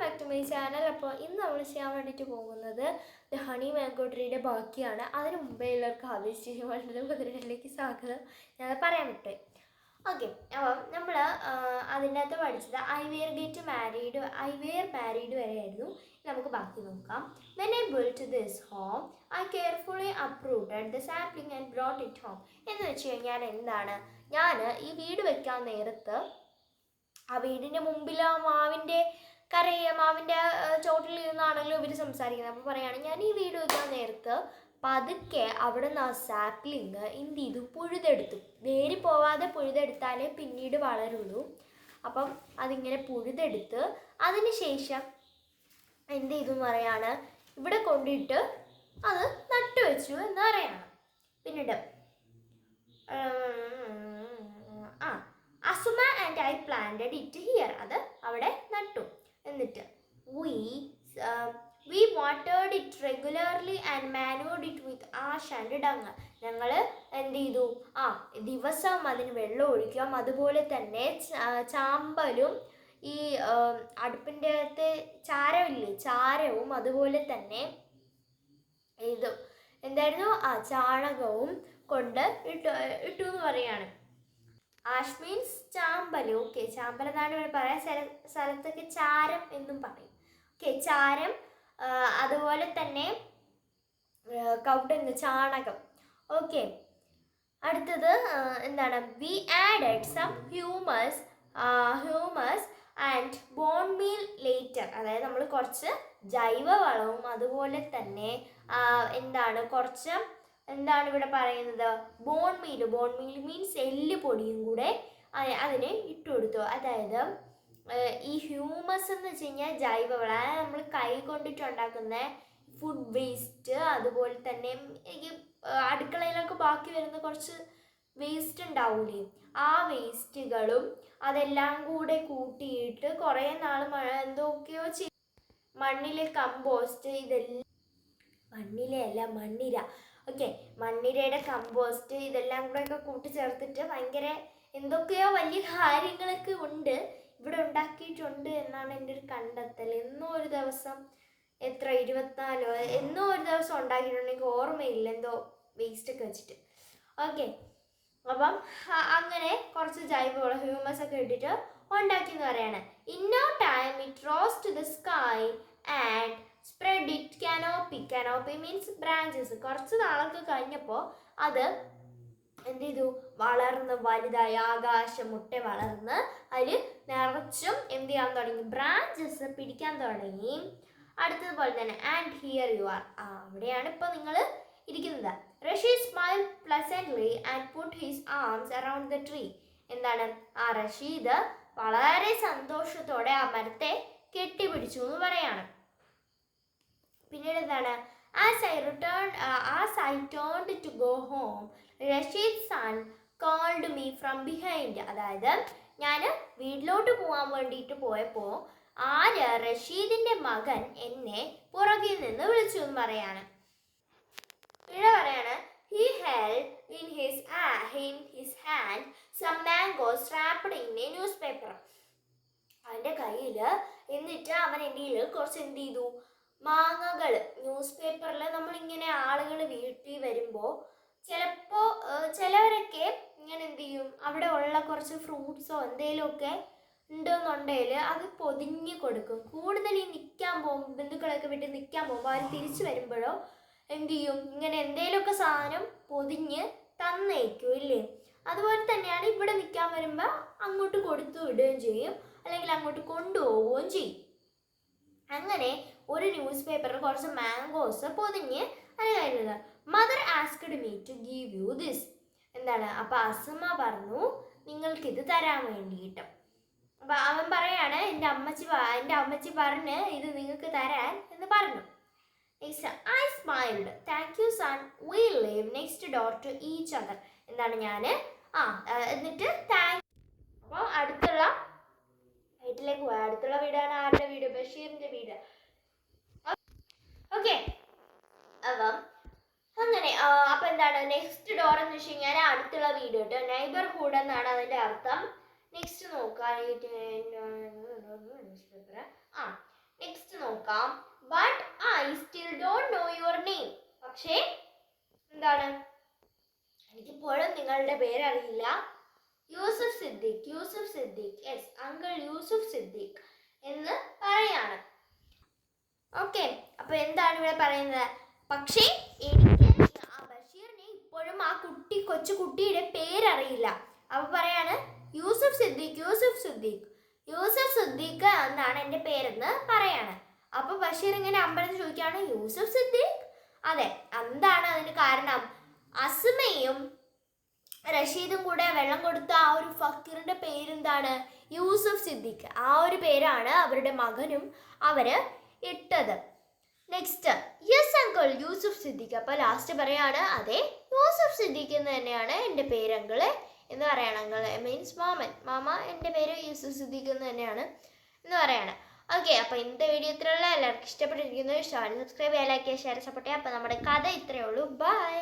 Back to my channel അപ്പോൾ ഇന്ന് നമ്മൾ ചെയ്യാൻ വേണ്ടിയിട്ട് പോകുന്നത് ദ ഹണി മാംഗോ ട്രീയുടെ ബാക്കിയാണ്. അതിന് മുമ്പേ എല്ലാവർക്കും ആവേശിച്ച് വളരെ കുതിരകളിലേക്ക് സ്വാഗതം. ഞാൻ പറയാൻ വിട്ടു. ഓക്കെ അപ്പം നമ്മൾ അതിന്റെ അകത്ത് പഠിച്ചത് I were get married I were married വരെയായിരുന്നു. നമുക്ക് ബാക്കി നോക്കാം. When I built this home I carefully approved the sapling and brought it home എന്ന് വെച്ച് കഴിഞ്ഞാൽ എന്താണ്? ഞാൻ ഈ വീട് വെക്കാൻ നേരത്ത് ആ വീടിന്റെ മുമ്പിൽ ആ മാവിന്റെ കരയ മാവിന്റെ ചോട്ടിൽ ഇരുന്നാണല്ലോ ഇവർ സംസാരിക്കുന്നത്. അപ്പോൾ പറയുകയാണ് ഞാൻ ഈ വീട് വയ്ക്കാൻ നേരത്ത് പതുക്കെ അവിടെ നിന്ന് ആ സാപ്ലിങ് എന്ത് ചെയ്തു? പുഴുതെടുത്തു. വേര് പോവാതെ പുഴുതെടുത്താലേ പിന്നീട് വളരുള്ളൂ. അപ്പം അതിങ്ങനെ പുഴുതെടുത്ത് അതിന് ശേഷം എന്ത് ചെയ്തു എന്ന് പറയാണ് ഇവിടെ കൊണ്ടിട്ട് അത് നട്ടുവെച്ചു എന്ന് പറയാണ്. പിന്നീട് ആ Asuma and I planted it here. അത് അവിടെ നട്ടു. എന്നിട്ട് we we വാട്ടേഡ് it regularly and manured it with ash and dung ഞങ്ങൾ എന്ത് ചെയ്തു? ആ ദിവസം അതിന് വെള്ളം ഒഴിക്കാം. അതുപോലെ തന്നെ ചാമ്പലും ഈ അടുപ്പിന്റെ അകത്ത് ചാരമില്ലേ? ചാരവും അതുപോലെ തന്നെ ഇതും എന്തായിരുന്നു? ആ ചാണകവും കൊണ്ട് ഇട്ടു ഇട്ടു എന്ന് പറയാണ് ആഷ് മീൻസ് ചാമ്പൽ ഓക്കെ ചാമ്പൽ എന്നാണ് ഇവിടെ പറയാം. ചില സ്ഥലത്തൊക്കെ ചാരം എന്നും പറയും. ഓക്കെ ചാരം അതുപോലെ തന്നെ കൗട്ടങ്ങ് ചാണകം. ഓക്കെ അടുത്തത് എന്താണ്? We added some humus humus and bone meal later അതായത് നമ്മൾ കുറച്ച് ജൈവവളവും അതുപോലെ തന്നെ എന്താണ്? കുറച്ച് എന്താണ് ഇവിടെ പറയുന്നത്? Bone meal bone meal means എല്ല് പൊടിയും കൂടെ അതിനെ ഇട്ടു കൊടുത്തു. അതായത് ഈ ഹ്യൂമസ് എന്ന് വെച്ച് കഴിഞ്ഞാൽ ജൈവവളം. അതായത് നമ്മൾ കൈ കൊണ്ടിട്ട് ഉണ്ടാക്കുന്ന ഫുഡ് വേസ്റ്റ് അതുപോലെ തന്നെ ഈ അടുക്കളയിലൊക്കെ ബാക്കി വരുന്ന കുറച്ച് വേസ്റ്റ് ഉണ്ടാവൂലേ? ആ വേസ്റ്റുകളും അതെല്ലാം കൂടെ കൂട്ടിയിട്ട് കുറേ നാൾ മഴ എന്തൊക്കെയോ ചെയ്യും മണ്ണിലെ കമ്പോസ്റ്റ് ഇതെല്ലാം മണ്ണിലെ അല്ല മണ്ണിര. ഓക്കെ മണ്ണിരയുടെ കമ്പോസ്റ്റ് ഇതെല്ലാം കൂടെ ഒക്കെ കൂട്ടിച്ചേർത്തിട്ട് ഭയങ്കര എന്തൊക്കെയോ വലിയ കാര്യങ്ങളൊക്കെ ഉണ്ട്. ഇവിടെ ഉണ്ടാക്കിയിട്ടുണ്ട് എന്നാണ് എന്റെ ഒരു കണ്ടെത്തൽ. എന്നോ ഒരു ദിവസം എത്ര ഇരുപത്തിനാലോ എന്നോ ഒരു ദിവസം ഉണ്ടാക്കിയിട്ടുണ്ടെങ്കിൽ ഓർമ്മയില്ല. എന്തോ വേസ്റ്റ് ഒക്കെ വെച്ചിട്ട്. ഓക്കെ അപ്പം അങ്ങനെ കുറച്ച് ജൈവവള ഹ്യൂമസ് ഒക്കെ ഇട്ടിട്ട് ഉണ്ടാക്കി എന്ന് പറയാണ്. In no time it rose to the sky and spread it canopy canopy means branches കുറച്ച് നാളൊക്കെ കഴിഞ്ഞപ്പോൾ അത് എന്ത് ചെയ്തു? വളർന്ന് വലുതായി. ആകാശം മുട്ട വളർന്ന് അതിൽ നിറച്ചും എന്ത് ചെയ്യാൻ തുടങ്ങി? ബ്രാഞ്ചസ് പിടിക്കാൻ തുടങ്ങി. അടുത്തതുപോലെ തന്നെ. ആൻഡ് ഹിയർ യു ആർ അവിടെയാണ് ഇപ്പോൾ നിങ്ങൾ ഇരിക്കുന്നത്. Rashid smile pleasantly and put his arms around the tree എന്താണ്? ആ റഷീദ് വളരെ സന്തോഷത്തോടെ ആ മരത്തെ കെട്ടിപ്പിടിച്ചു എന്ന് പറയാണ്. പിന്നീട് എന്താണ് as I return as I turned to go home Rashid son called me from behind അതായത് ഞാൻ വീട്ടിലോട്ട് പോകാൻ വേണ്ടിയിട്ട് പോയപ്പോൾ ആര്? റഷീദിന്റെ മകൻ എന്നെ പുറകിൽ നിന്ന് വിളിച്ചു എന്ന് പറയാണ്. ഇവിടെ പറയാണ് he held in his in his hand some mangoes strapped in a newspaper അവന്റെ കയ്യിൽ എന്നിട്ട് അവൻ എന്റെ കുറച്ച് എന്ത് ചെയ്തു? മാങ്ങകൾ ന്യൂസ് പേപ്പറിൽ നമ്മളിങ്ങനെ ആളുകൾ വീട്ടിൽ വരുമ്പോൾ ചിലപ്പോൾ ചിലവരൊക്കെ ഇങ്ങനെ എന്ത് ചെയ്യും? അവിടെ ഉള്ള കുറച്ച് ഫ്രൂട്ട്സോ എന്തെങ്കിലുമൊക്കെ ഉണ്ടെന്നുണ്ടെങ്കിൽ അത് പൊതിഞ്ഞ് കൊടുക്കും. കൂടുതൽ ഈ നിൽക്കാൻ പോകും ബന്ധുക്കളൊക്കെ വീട്ടിൽ നിൽക്കാൻ പോകുമ്പോൾ അവർ തിരിച്ചു വരുമ്പോഴോ എന്ത് ചെയ്യും? ഇങ്ങനെ എന്തെങ്കിലുമൊക്കെ സാധനം പൊതിഞ്ഞ് തന്നേക്കും ഇല്ലേ? അതുപോലെ തന്നെയാണ് ഇവിടെ നിൽക്കാൻ വരുമ്പോൾ അങ്ങോട്ട് കൊടുത്തു വിടുകയും ചെയ്യും. അല്ലെങ്കിൽ അങ്ങോട്ട് കൊണ്ടുപോവുകയും ചെയ്യും. അങ്ങനെ ഒരു ന്യൂസ് പേപ്പറിൽ കുറച്ച് മാംഗോസ് പൊതിഞ്ഞ് അതിന് mother asked me to give you this എന്താണ്? അപ്പൊ അസുമ പറഞ്ഞു നിങ്ങൾക്കിത് തരാൻ വേണ്ടിയിട്ട്. അപ്പൊ അവൻ പറയാണ് എന്റെ അമ്മച്ചി എന്റെ അമ്മച്ചി പറഞ്ഞ് ഇത് നിങ്ങൾക്ക് തരാൻ എന്ന് പറഞ്ഞു. I smiled thank you son we live next door to each other എന്താണ് ഞാൻ ആ, എന്നിട്ട് താങ്ക് അപ്പോൾ അടുത്തുള്ള വീട്ടിലേക്ക് പോയി. അടുത്തുള്ള വീടാണ് ആരുടെ വീട്? ബഷീറിന്റെ വീട്. ഓക്കെ അപ്പം അങ്ങനെ അപ്പൊ എന്താണ്? നെക്സ്റ്റ് ഡോർ എന്ന് വെച്ച് കഴിഞ്ഞാൽ അടുത്തുള്ള വീട് കേട്ടോ. നൈബർഹുഡ് എന്നാണ് അതിന്റെ അർത്ഥം. നെക്സ്റ്റ് നോക്കാം. ആ നോക്കാം. But I still don't know your name പക്ഷേ എന്താണ്? എനിക്കിപ്പോഴും നിങ്ങളുടെ പേരറിയില്ല. യൂസുഫ് സിദ്ദീഖ് യൂസുഫ് സിദ്ദീഖ് യെസ് അങ്കിൾ യൂസുഫ് സിദ്ദീഖ് എന്ന് പറയാണ്. ഓക്കെ അപ്പൊ എന്താണ് ഇവിടെ പറയുന്നത്? പക്ഷേ എനിക്ക് ആ ബഷീറിനെ ഇപ്പോഴും ആ കുട്ടി കൊച്ചു കുട്ടിയുടെ പേരറിയില്ല. അപ്പൊ പറയാണ് യൂസഫ് സിദ്ദീഖ് യൂസഫ് സിദ്ദീഖ്. യൂസഫ് സിദ്ദീഖ് എന്നാണ് എന്റെ പേരെന്ന് പറയാണ്. അപ്പൊ ബഷീർ ഇങ്ങനെ അമ്പലത്തിൽ ചോദിക്കുകയാണ് യൂസഫ് സിദ്ദീഖ്? അതെ എന്താണ് അതിന് കാരണം? അസ്മയും റഷീദും കൂടെ വെള്ളം കൊടുത്ത ആ ഒരു ഫക്കീറിന്റെ പേരെന്താണ്? യൂസഫ് സിദ്ദീഖ്. ആ ഒരു പേരാണ് അവരുടെ മകനും അവർ ഇട്ടത്. Next yes uncle Yusuf Siddiq. അപ്പോൾ ലാസ്റ്റ് പറയാണ് അതെ യൂസുഫ് സിദ്ദിഖ് എന്ന് തന്നെയാണ് എന്റെ പേര് എന്ന് പറയണം അങ്കിൾ മീൻസ് മാമൻ. മാമ എന്റെ പേര് യൂസുഫ് സിദ്ദിഖ് എന്ന് തന്നെയാണ് എന്ന് പറയണം. ഓക്കെ അപ്പോൾ ഇന്നത്തെ വീഡിയോ ഇത്രയുള്ള എല്ലാവർക്കും ഇഷ്ടപ്പെട്ടിരിക്കുന്നു. ഇഷ്ടമാണ് സബ്സ്ക്രൈബ് ചെയ്യാൻ ലൈക്ക് ഷെയർ സപ്പോർട്ട് ചെയ്യുക അപ്പോൾ നമ്മുടെ കഥ ഇത്രയേ ഉള്ളൂ. ബൈ